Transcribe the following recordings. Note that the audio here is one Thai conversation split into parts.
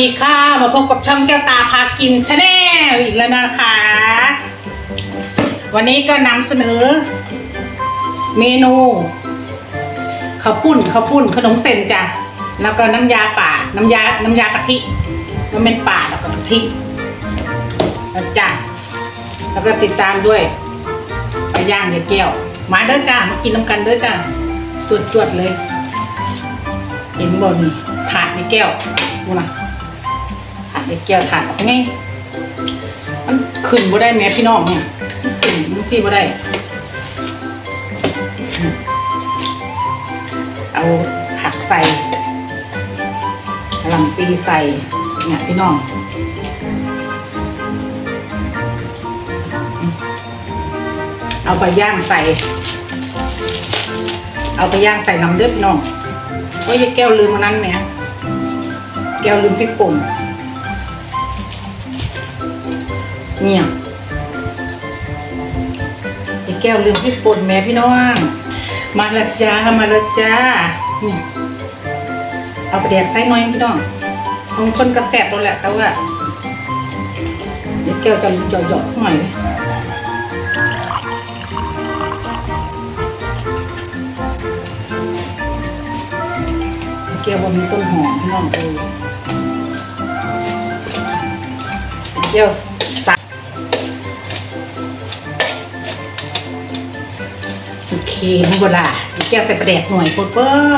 ดีค่ะ มาพบกับช่องแก้วตาพากินชาแนลอีกแล้วนะคะ วันนี้ก็นำเสนอ เมนูข้าวปุ้นข้าวปุ้นขนมเส้นจ้ะแล้วก็น้ำยาป่าน้ำยาน้ำยากะทิมันเป็นป่าแล้วก็กะทินะจ้ะแล้วก็ติดตามด้วยไปย่างเดี๋ยวแก้ว มาเด้อจ้ามากินน้ำกันเด้อจ้าจวดจวดๆเลย เห็นบนนี่ถาดในแก้วดูนะ ถาดในแก้วถาดออกไงมันขึ้นบ่ได้แม่พี่น้องเนี่ยมันขึ้นมันที่บ่ได้ เอาผักใส่หล่ำปีใส่เนี่ยพี่น้องเอาไปย่างใส่ เอาไปย่างใส่น้ำเด้อพี่น้องโอ้ยแก้วลืมอันนั้นแหมแก้วลืมพริกป่น เนี่ยไอ้แก้วลืมพริกป่นแม่พี่น้อง มาละจ้ามาละจ้านี่ยเอาไปแดกไส้น้อยพี่น้องบางคนก็แสบตัวแหละแต่ว่าเดี๋ยวแก้วจะหยอดหยอดๆสักหน่อยเลยแก้วว่ามีต้นหอมพี่น้องเออแก้ว มึงบ่ล่ะแก้วใส่ประแดกหน่อยโคตรเป้อ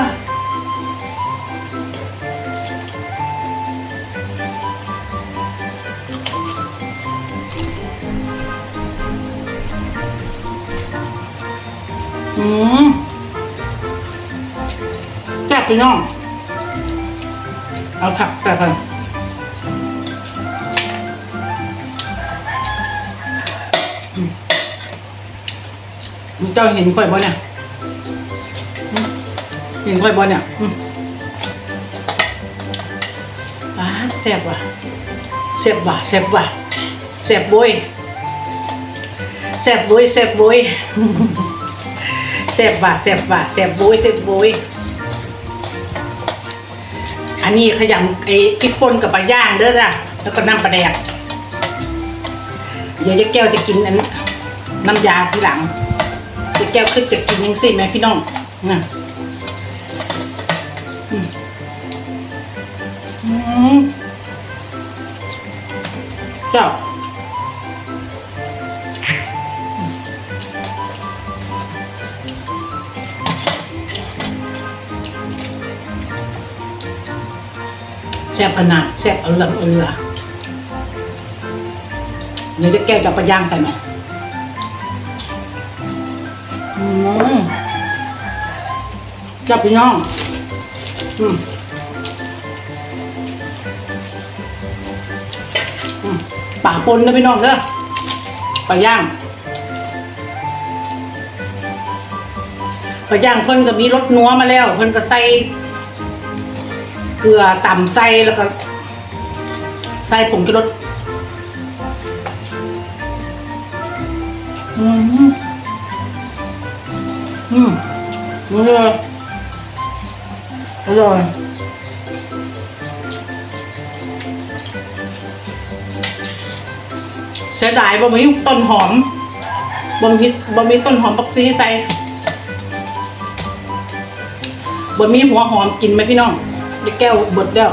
อืมแซ่บพี่น้อง เอาผักใส่ไปอื เจ้าเห็นข่อยบ่เนี่ยเห็นข่อยบ่เนี่ยอืมอ้าแซ่บว่ะแซ่บว่ะแซ่บว่ะแซ่บบุยแซ่บบุยแซ่บบุยแซ่บว่ะแซ่บว่ะแซ่บบุยแซ่บบุยอันนี้ขยำไอ้พริกป่นกับปลาย่างเด้อจ้ะแล้วก็น้ำปลาแดกเดี๋ยวจ๊แก้วจะกินอันน้ำยาทีหลัง แก้วคือจะกินยังสิแม่พี่น้องน่ะเจ้าแซ่บขนาดแซ่บเอาเรื่องเอาเรือเดี๋ยวจ๊แก้จะเอาปลาย่างใส่ไหม จ้าพี่น้องอืมอืมป่าปนนะพี่น้องเด้อปลาย่างปลาย่างเพิ่นก็มีรสนัวมาแล้ว เพิ่นก็ใส่เกลือต่ำใส่แล้วก็ใส่ผงชูรสอืม อืมอร่อย อร่อยเสียดายบ่มีต้นหอมบ่มีบ่มีต้นหอมปักซีใส่บ่มีหัวหอมกินไหมพี่น้องเดี๋ยวแก้วเบิดแล้ว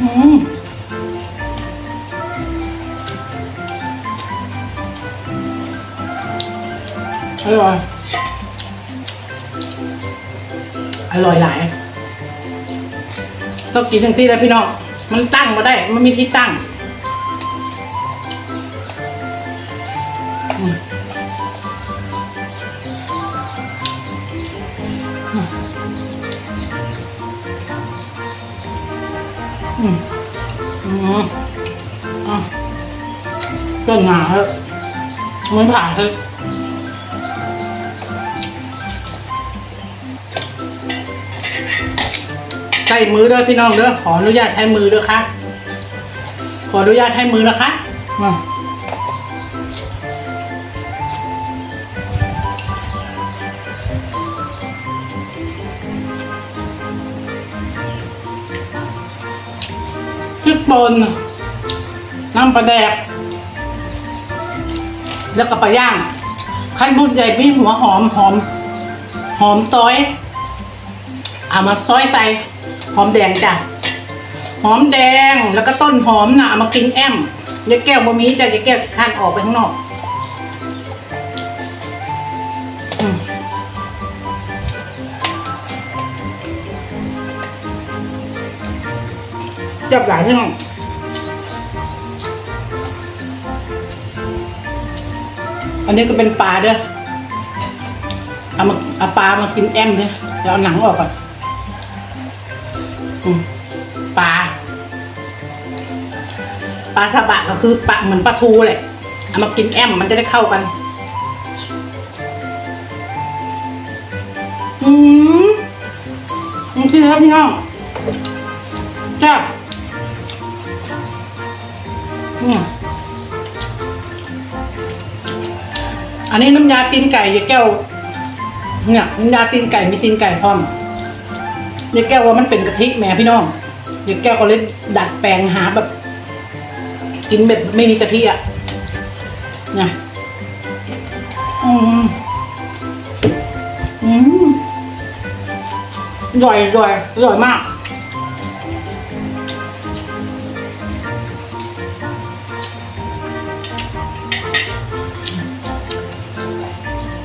อืมอร่อย อร่อยหลายต้องกินทั้งซี่แล้วพี่น้อง มันตั้งมาได้ มันมีที่ตั้งอืมอืมอืมอะต้นหนาเถอะมันผ่าเถอะ ใล้มือด้วยพี่น้องเด้อขออนุญาตใช้มือด้วยค่ะ ขออนุญาตใช้มือนะคะพริกป่นน้ำปลาแดก แล้วก็ปลาย่างขั้นบุญใหญ่พี่หัวหอมหอม หอมต้อยเอามาซอยไต หอมแดงจ้ะหอมแดงแล้วก็ต้นหอมนะเอามากินแอมยายแก้วบะมีจ้ะยายแก้วข้นออกไปข้างนอกจับหลายที่น้องอันนี้ก็เป็นปลาเด้อเอามาเอาปลามากินแอมเด้อแล้วเอาหนังออกก่อน ปลาปลาซาบะก็คือปลาเหมือนปลาทูแหละเอามากินแอมมันจะได้เข้ากัน อืมนี่คือครับพี่น้องจ้าอันนี้น้ำยาตีนไก่ยาแก้ว เนี่ยน้ำยาตีนไก่มีตีนไก่พร้อม ยายแก้วว่ามันเป็นกะทิแม่พี่น้องยายแก้วก็เลยดัดแปลงหาแบบ กินแบบไม่มีกะทิอะนี่ยอืมอืมอร่อยอร่อยอร่อยมาก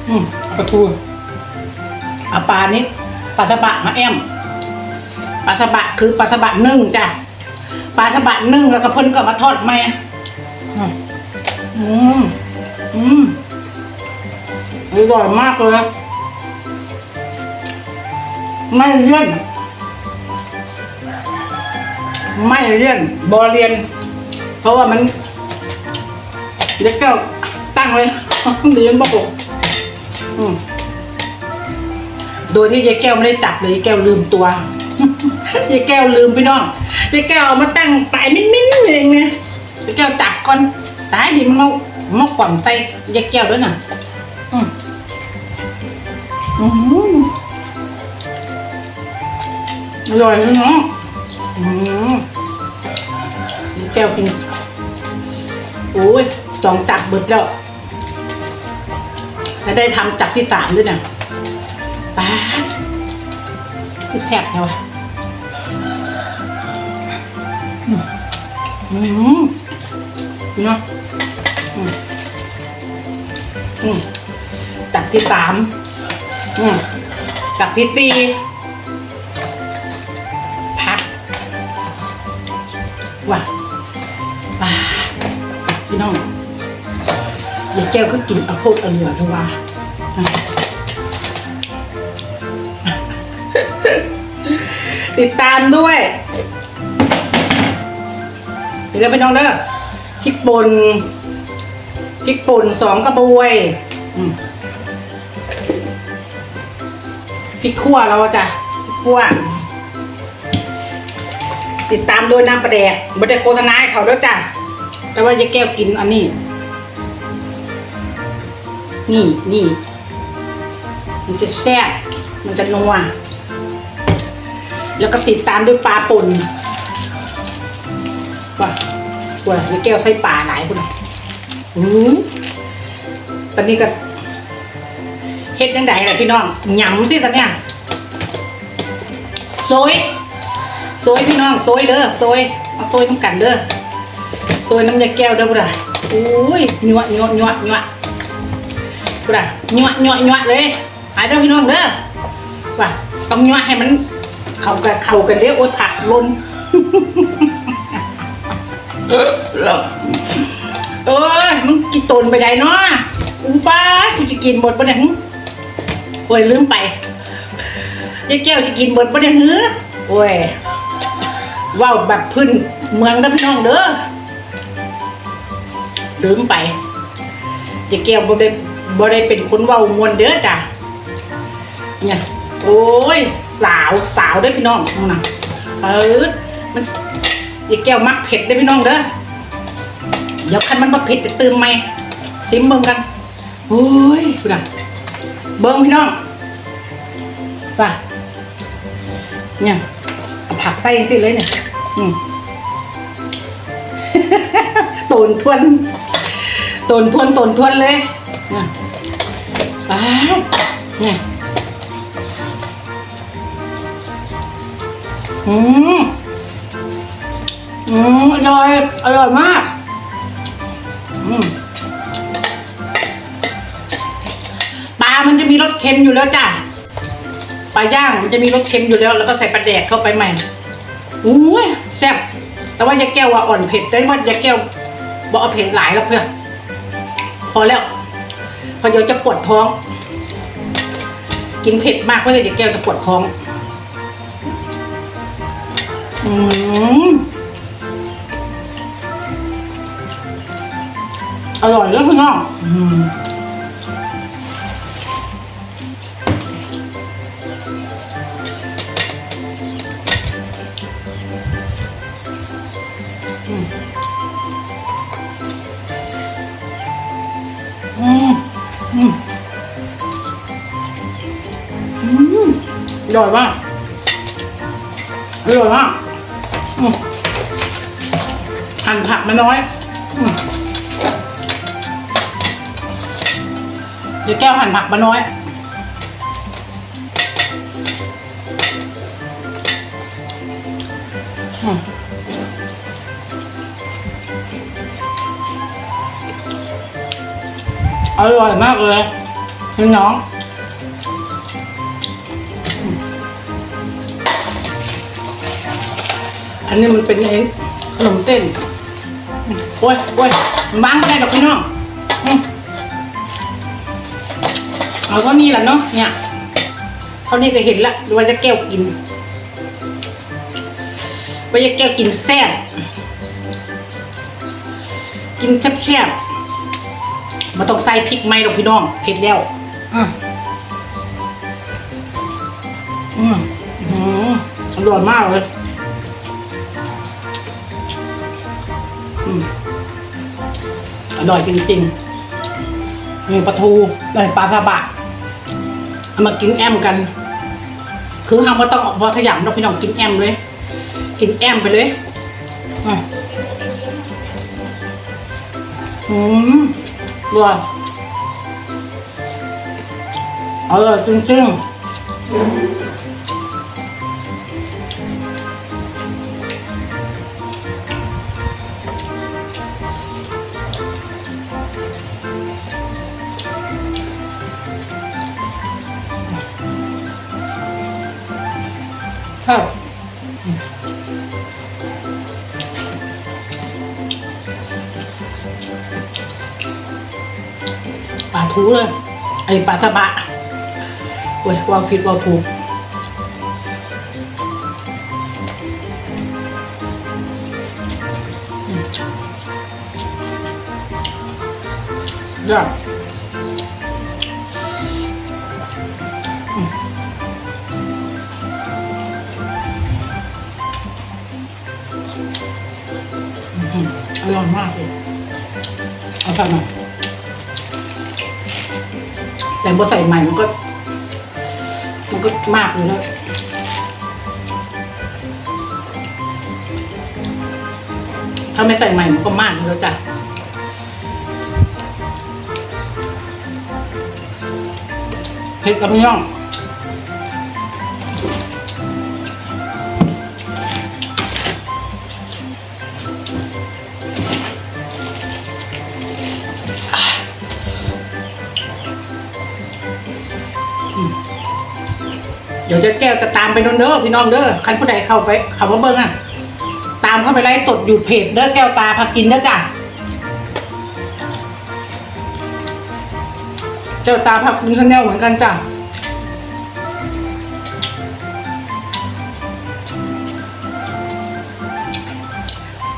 อืมปลาทูเอาปลานี้ปลาสบะมาแอม ปลาสบะคือปลาสบะนึ่งจ้ะปลาสบะนึ่งแล้วก็เพิ่นก็มาทอดไหมอืมอืมอร่อยมากเลยไม่เลี่ยนไม่เลี่ยนบอเรียน เพราะว่ามันเด็กแก้วตั้งเลยเรียนบอกอืมโดยที่ยายแก้วไม่ได้จับเลยยายแก้วลืมตัว ยายแก้วลืมพี่น้องยายแก้วเอามาตั้งปลายมิ้นมิ้นๆเองเนี่ยยายแก้วจับก่อนตายดิมันมามาขวางใส่ยายแก้วด้วยน่ะอืมอืมอร่อยพี่น้องอืมยายแก้วกินโอ้ยสองตักเบิดแล้วจะได้ทำจักที่สามด้วยนะป้าดคือแซ่บแท้วะ อืมเนาะอืมอืมตักที่สามอืมตักที่สี่พักว่ะป้าพี่น้องยายแก้วก็กินเอาโพดเอาเหลือเถอะว่าอะติดตามด้วย เดี๋ยวไปน้องเด้อพริกป่นพริกป่นสองกระบวยพริกขั่วเราจ้ะพริกขั่วติดตามด้วยน้ำปลาแดกไม่ได้โฆษณาให้เขาด้วยจ้ะแต่ว่ายายแก้วกินอันนี้ นี่นี่มันจะแซ่บมันจะนัวแล้วก็ติดตามด้วยปลาป่นว่าว่ามีแก้วใส่ป่าหลายคนอือตอนนี้ก็เฮ็ดยังไงล่ะพี่น้องหยำที่ตอนเนี้ยโซยโซยพี่น้องโซยเด้อโซยเอาโซยน้ำกันเด้อโซยน้ำยาแก้วเด้อบุระโอ้ยยั่วยั่วยั่วยั่วบุระยั่วยั่วยั่วเลยหายเด้อพี่น้องเด้อว่าต้องยั่วให้มัน เข้ากันเข้ากันเด้อโอ๊ยผักล้น เออเอ้ยมึงกินตนไปได้เนาะอูป้ากูจะกินหมดปะเนี่ยหึโอ้ยลืมไปยายแก้วจะกินหมดปะเนี่ยหือโอ้ยว้าวแบบพื้นเมืองนะพี่น้องเด้อลืมไปยายแก้วบ่ได้บ่ได้เป็นคนเว้ามวนเด้อจ้ะเนี่ยโอ้ยสาวสาวเด้พี่น้องนะเออมัน ยายแก้วมักเผ็ดได้พี่น้องเด้อเดี๋ยวคันมันมาเผ็ดจะตื่มไหมซิมเบิ่งกันโอ้ยพูดอะเบิ่งพี่น้องป่ะเนี่ยเอาผักใส่สิเลยเนี่ยอืมตนทวนตนทวนตนทวนเลยน่ะเนี่ยอืม อืมอร่อย อร่อยมาก อืมปลา มันจะมีรสเค็มอยู่แล้วจ้ะ ปลาย่างมันจะมีรสเค็มอยู่แล้ว แล้วก็ใส่ปลาแดกเข้าไปใหม่อุ้ยแซ่บ แต่ว่ายาแก้วว่าอ่อนเผ็ด แต่ว่ายาแก้วบอกเอาเผ็ดหลายแล้วเพื่อน พอแล้ว พอเดี๋ยวจะปวดท้อง กินเผ็ดมากเพราะยวยาแก้วจะปวดท้อง อืม ร่อยเลยพี่น้องอืมอืมอืมอืมอืมอร่อยมากอร่อยมากอืมหั่นผักมาน้อย อืม เดี๋ยวแก้วหั่นผักมาน้อย อร่อยมากเลยพี่น้องอันนี้มันเป็นไอ้ขนมเต้นอืมโอ้ยโอ้ยมันบ้างได้ดอกพี่น้องอ เอาเท่นี้แหละเนาะเนี่ยเท่านี้ก็เห็นละว่าจะแก้วกินว่าจะแก้วกินแซ่บกินแซ่บๆมาต้องใส่พริกไหมหรอกพี่น้องเผ็ดแล้วอืมอืมอืมอร่อยมากเลยอืมอร่อยจริงๆมีปลาทูได้ปลาซาบะ มากินแอมกัน คือเราไม่ต้องออกพอขยำเราไปลองกินแอมเลย กินแอมไปเลยอืมรัวอร่อยจริงๆ ถูเลย ไอปลาตะบะโอ้ยวางผิดวางถูกยอดอืมอืมอร่อยมากเลยเอาใส่มา แต่พอใส่ใหม่มันก็ มันก็มากเลยแล้วถ้าไม่ใส่ใหม่มันก็มากเลยจ้ะเผ็ดกับพี่น้อ เดี๋ยวจะแก้วจะตามไปนนเด้อพี่น้องเด้อคันผู้ใดเข้าไปเข้ามาเบิ้งอะ ตามเข้าไปไล่ตดอยู่เพจเด้อแก้วตาพากินเด้อจ้ะแก้วตาพากินข้าวเหนียวเหมือนกันจ้ะ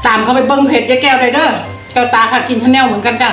ตามเข้าไปเบิ้งเพจยายแก้วเลยเด้อแก้วตาพากินข้าวเหนียวเหมือนกันจ้ะ